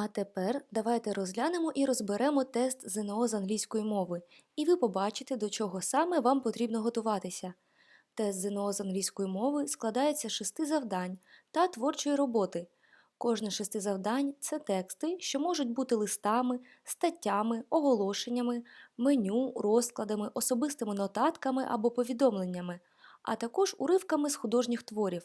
А тепер давайте розглянемо і розберемо тест ЗНО з англійської мови, і ви побачите, до чого саме вам потрібно готуватися. Тест ЗНО з англійської мови складається з шести завдань та творчої роботи. Кожне шести завдань це тексти, що можуть бути листами, статтями, оголошеннями, меню, розкладами, особистими нотатками або повідомленнями, а також уривками з художніх творів.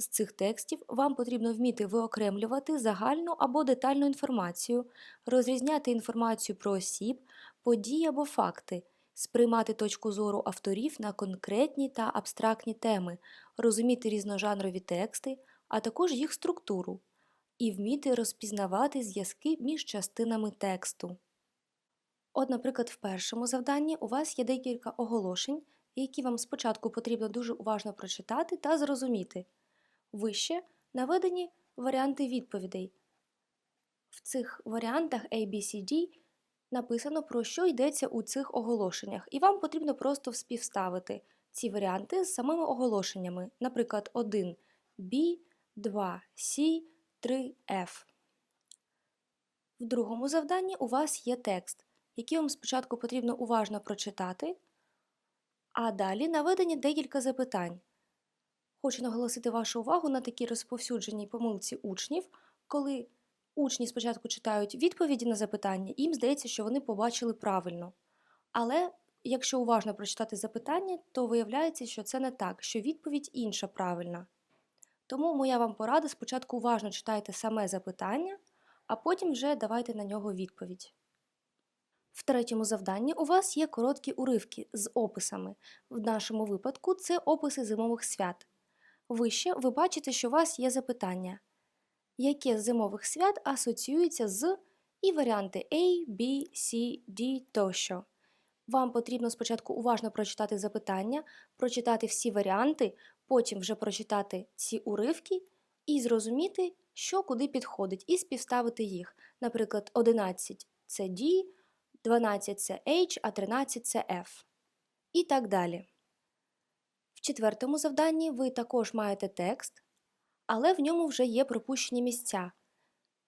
З цих текстів вам потрібно вміти виокремлювати загальну або детальну інформацію, розрізняти інформацію про осіб, події або факти, сприймати точку зору авторів на конкретні та абстрактні теми, розуміти різножанрові тексти, а також їх структуру, і вміти розпізнавати зв'язки між частинами тексту. От, наприклад, в першому завданні у вас є декілька оголошень, які вам спочатку потрібно дуже уважно прочитати та зрозуміти. Вище наведені варіанти відповідей. В цих варіантах ABCD написано, про що йдеться у цих оголошеннях, і вам потрібно просто співставити ці варіанти з самими оголошеннями, наприклад, 1 B, 2 C, 3 F. В другому завданні у вас є текст, який вам спочатку потрібно уважно прочитати, а далі наведені декілька запитань. Хочу наголосити вашу увагу на такій розповсюдженій помилці учнів, коли учні спочатку читають відповіді на запитання, їм здається, що вони побачили правильно. Але якщо уважно прочитати запитання, то виявляється, що це не так, що відповідь інша правильна. Тому моя вам порада спочатку уважно читайте саме запитання, а потім вже давайте на нього відповідь. В третьому завданні у вас є короткі уривки з описами. В нашому випадку це описи зимових свят. Вище ви бачите, що у вас є запитання, яке з зимових свят асоціюється з і варіанти A, B, C, D тощо. Вам потрібно спочатку уважно прочитати запитання, прочитати всі варіанти, потім вже прочитати ці уривки і зрозуміти, що куди підходить, і співставити їх. Наприклад, 11 це D, 12 це H, а 13 це F. І так далі. В четвертому завданні ви також маєте текст, але в ньому вже є пропущені місця.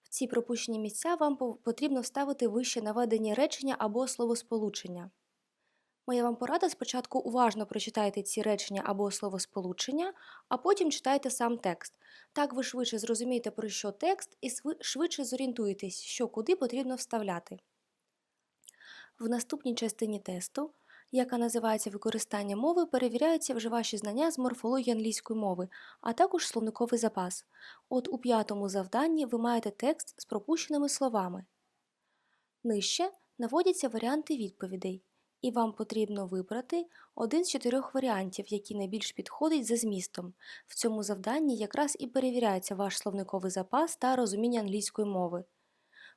В ці пропущені місця вам потрібно вставити вище наведені речення або словосполучення. Моя вам порада спочатку уважно прочитайте ці речення або словосполучення, а потім читайте сам текст. Так ви швидше зрозумієте, про що текст, і швидше зорієнтуєтесь, що куди потрібно вставляти. В наступній частині тесту яка називається використання мови, перевіряються вже ваші знання з морфології англійської мови, а також словниковий запас. От у п'ятому завданні ви маєте текст з пропущеними словами. Нижче наводяться варіанти відповідей, і вам потрібно вибрати один з чотирьох варіантів, який найбільш підходить за змістом. В цьому завданні якраз і перевіряється ваш словниковий запас та розуміння англійської мови.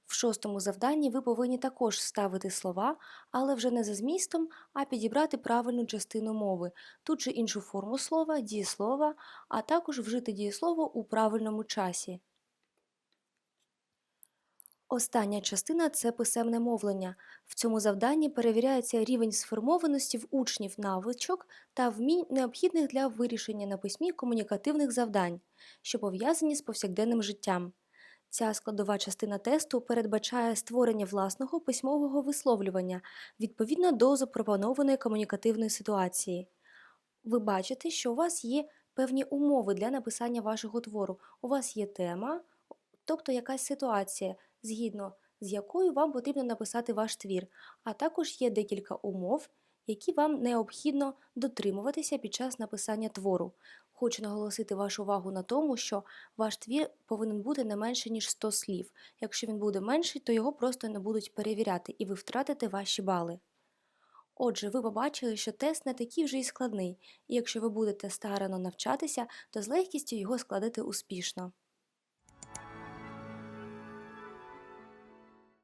В шостому завданні ви повинні також вставити слова, але вже не за змістом, а підібрати правильну частину мови, ту чи іншу форму слова, дієслова, а також вжити дієслово у правильному часі. Остання частина це писемне мовлення. В цьому завданні перевіряється рівень сформованості в учнів навичок та вмінь необхідних для вирішення на письмі комунікативних завдань, що пов'язані з повсякденним життям. Ця складова частина тесту передбачає створення власного письмового висловлювання відповідно до запропонованої комунікативної ситуації. Ви бачите, що у вас є певні умови для написання вашого твору. У вас є тема, тобто якась ситуація, згідно з якою вам потрібно написати ваш твір, а також є декілька умов, які вам необхідно дотримуватися під час написання твору. Хочу наголосити вашу увагу на тому, що ваш твір повинен бути не менше, ніж 100 слів. Якщо він буде менший, то його просто не будуть перевіряти і ви втратите ваші бали. Отже, ви побачили, що тест не такий вже й складний, і якщо ви будете старано навчатися, то з легкістю його складете успішно.